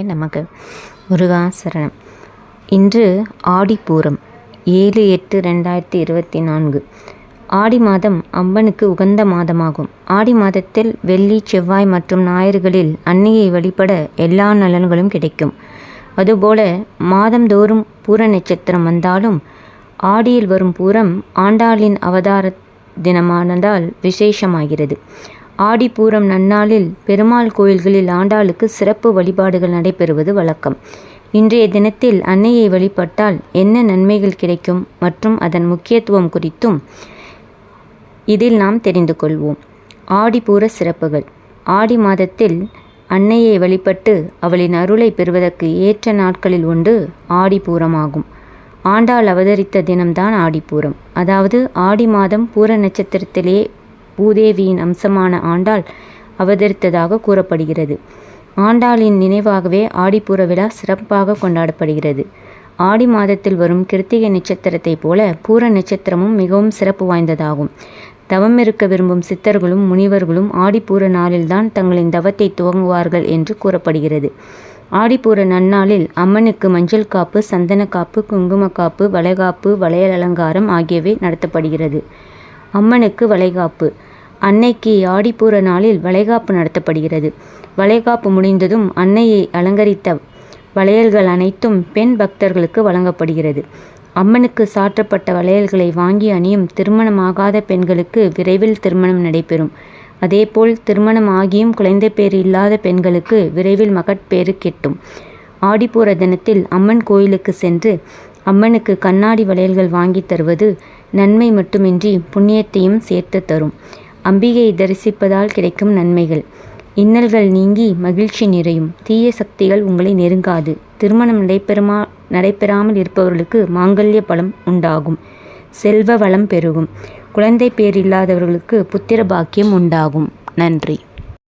நமக்கு முருகாசரணம். இன்று ஆடிப்பூரம் ஏழு எட்டு ரெண்டாயிரத்தி இருபத்தி நான்கு. ஆடி மாதம் அம்பனுக்கு உகந்த மாதமாகும். ஆடி மாதத்தில் வெள்ளி செவ்வாய் மற்றும் ஞாயிறுகளில் அன்னையை வழிபட எல்லா நலன்களும் கிடைக்கும். அதுபோல மாதந்தோறும் பூர நட்சத்திரம் வந்தாலும் ஆடியில் வரும் பூரம் ஆண்டாளின் அவதார தினமானதால் விசேஷமாகிறது. ஆடிப்பூரம் நன்னாளில் பெருமாள் கோயில்களில் ஆண்டாளுக்கு சிறப்பு வழிபாடுகள் நடைபெறுவது வழக்கம். இன்றைய தினத்தில் அன்னையை வழிபட்டால் என்ன நன்மைகள் கிடைக்கும் மற்றும் அதன் முக்கியத்துவம் குறித்தும் இதில் நாம் தெரிந்து கொள்வோம். ஆடிப்பூர சிறப்புகள். ஆடி மாதத்தில் அன்னையை வழிபட்டு அவளின் அருளை பெறுவதற்கு ஏற்ற நாட்களில் ஒன்று ஆடிப்பூரமாகும். ஆண்டாள் அவதரித்த தினம்தான் ஆடிப்பூரம். அதாவது ஆடி மாதம் பூர நட்சத்திரத்திலே பூதேவியின் அம்சமான ஆண்டாள் அவதரித்ததாக கூறப்படுகிறது. ஆண்டாளின் நினைவாகவே ஆடிப்பூர விழா சிறப்பாக கொண்டாடப்படுகிறது. ஆடி மாதத்தில் வரும் கிருத்திகை நட்சத்திரத்தைப் போல பூர நட்சத்திரமும் மிகவும் சிறப்பு வாய்ந்ததாகும். தவம் இருக்க விரும்பும் சித்தர்களும் முனிவர்களும் ஆடிப்பூர நாளில்தான் தங்களின் தவத்தை துவங்குவார்கள் என்று கூறப்படுகிறது. ஆடிப்பூர நன்னாளில் அம்மனுக்கு மஞ்சள் காப்பு சந்தன காப்பு குங்கும காப்பு வளைகாப்பு வளையல் அலங்காரம் ஆகியவை நடத்தப்படுகிறது. அம்மனுக்கு வளைகாப்பு. அன்னைக்கு ஆடிப்பூர நாளில் வளைகாப்பு நடத்தப்படுகிறது. வளைகாப்பு முடிந்ததும் அன்னையை அலங்கரித்த வளையல்கள் அனைத்தும் பெண் பக்தர்களுக்கு வழங்கப்படுகிறது. அம்மனுக்கு சாற்றப்பட்ட வளையல்களை வாங்கி அணியும் திருமணமாகாத பெண்களுக்கு விரைவில் திருமணம் நடைபெறும். அதேபோல் திருமணம் ஆகியும் குழந்தை பேர் இல்லாத பெண்களுக்கு விரைவில் மகட்பேறு கிட்டும். ஆடிப்பூர தினத்தில் அம்மன் கோயிலுக்கு சென்று அம்மனுக்கு கண்ணாடி வளையல்கள் வாங்கி தருவது நன்மை மட்டுமின்றி புண்ணியத்தையும் சேர்த்து தரும். அம்பிகையை தரிசிப்பதால் கிடைக்கும் நன்மைகள். இன்னல்கள் நீங்கி மகிழ்ச்சி நிறையும். தீய சக்திகள் உங்களை நெருங்காது. திருமணம் நடைபெறுமா நடைபெறாமல் இருப்பவர்களுக்கு மாங்கல்ய பலம் உண்டாகும். செல்வ வளம் பெருகும். குழந்தை பேர் இல்லாதவர்களுக்கு புத்திர பாக்கியம் உண்டாகும். நன்றி.